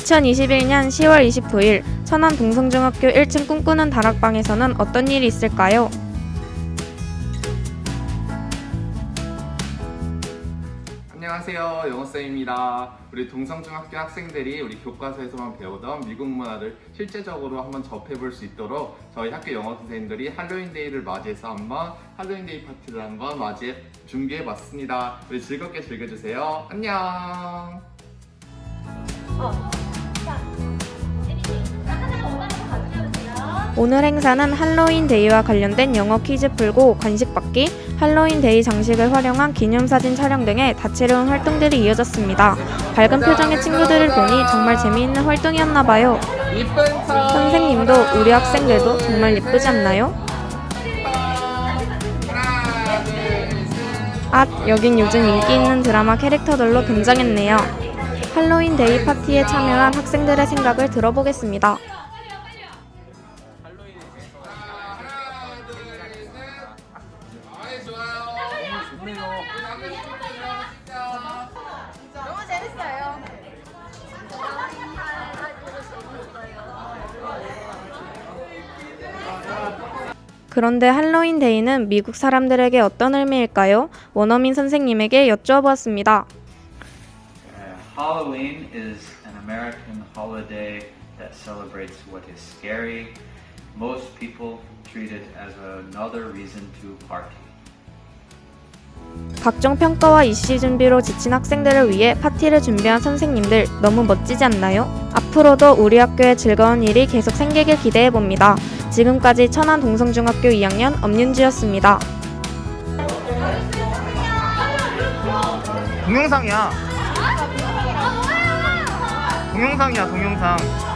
2021년 10월 29일 천안 동성중학교 1층 꿈꾸는 다락방에서는 어떤 일이 있을까요? 안녕하세요. 영어쌤입니다. 우리 동성중학교 학생들이 우리 교과서에서만 배우던 미국 문화를 실제적으로 한번 접해볼 수 있도록 저희 학교 영어 선생님들이 할로윈데이를 맞이해서 한번 할로윈데이 파티를 한번 맞이해 준비해봤습니다. 우리 즐겁게 즐겨주세요. 안녕 오늘 행사는 할로윈 데이와 관련된 영어 퀴즈 풀고 간식 받기, 할로윈 데이 장식을 활용한 기념사진 촬영 등의 다채로운 활동들이 이어졌습니다. 밝은 표정의 친구들을 보니 정말 재미있는 활동이었나 봐요. 이쁜 척 선생님도 우리 학생들도 정말 예쁘지 않나요? 아, 여긴 요즘 인기 있는 드라마 캐릭터들로 등장했네요. 할로윈 데이 파티에 참여한 학생들의 생각을 들어보겠습니다. 아이 좋아요 너무 재밌어요. 그런데 할로윈 데이는 미국 사람들에게 어떤 의미일까요? 원어민 선생님에게 여쭈어보았습니다. Uh, Halloween is an American holiday that celebrates what is scary. Most people treat it as another reason to party. 각종 평가와 입시 준비로 지친 학생들을 위해 파티를 준비한 선생님들 너무 멋지지 않나요? 앞으로도 우리 학교에 즐거운 일이 계속 생기길 기대해 봅니다. 지금까지 천안 동성중학교 2학년 엄윤주였습니다. 동영상이야. 동영상이야, 동영상.